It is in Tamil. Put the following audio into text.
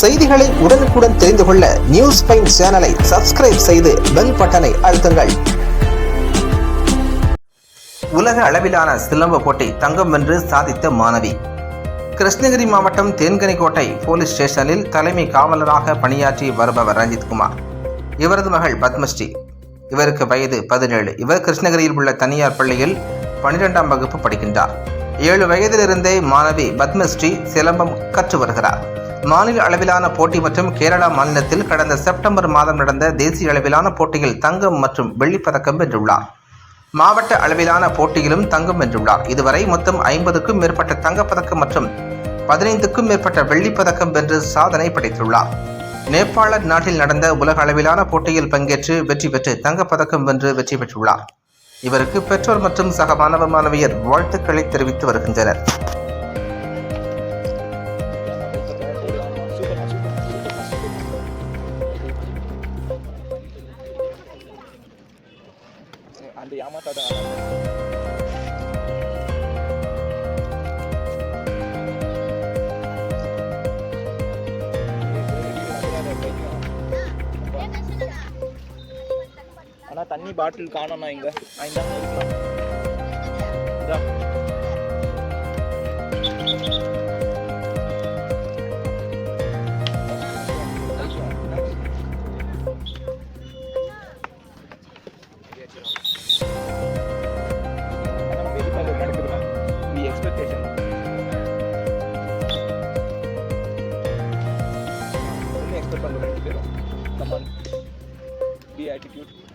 செய்திகளை உடனுக்குடன் தெரிந்து கொள்ள நியூஸ் பைன் சேனலை சப்ஸ்கிரைப் செய்து பெல் பட்டனை அழுத்துங்கள். உலக அளவிலான சிலம்ப போட்டி தங்கம் வென்று சாதித்த மாணவி. கிருஷ்ணகிரி மாவட்டம் தேன்கனிக்கோட்டை போலீஸ் ஸ்டேஷனில் தலைமை காவலராக பணியாற்றி வருபவர் ரஞ்சித்குமார் இவரது மகள் பத்மஸ்ரீ. இவருக்கு வயது பதினேழு. இவர் கிருஷ்ணகிரியில் உள்ள தனியார் பள்ளியில் பனிரெண்டாம் வகுப்பு படிக்கின்றார். ஏழு வயதிலிருந்தே மாணவி பத்மஸ்ரீ சிலம்பம் கற்று வருகிறார். மாநில அளவிலான போட்டி மற்றும் கேரளா மாநிலத்தில் கடந்த செப்டம்பர் மாதம் நடந்த தேசிய அளவிலான போட்டியில் தங்கம் மற்றும் வெள்ளிப்பதக்கம் வென்றுள்ளார். மாவட்ட அளவிலான போட்டியிலும் தங்கம் வென்றுள்ளார். இதுவரை மொத்தம் ஐம்பதுக்கும் மேற்பட்ட தங்கப்பதக்கம் மற்றும் பதினைந்துக்கும் மேற்பட்ட வெள்ளிப் பதக்கம் வென்று சாதனை படைத்துள்ளார். நேபாள நாட்டில் நடந்த உலக அளவிலான போட்டியில் பங்கேற்று வெற்றி பெற்று தங்கப்பதக்கம் வென்று வெற்றி பெற்றுள்ளார். இவருக்கு பெற்றோர் மற்றும் சக மாணவ மாணவியர் வாழ்த்துக்களை தெரிவித்து வருகின்றனர். அந்த ஏமாத்தாத ஆனா தண்ணி பாட்டில் காணோம்னா இங்க. இந்தா. कन्वर्ट ले रहा। हूँ कमन बी एटीट्यूड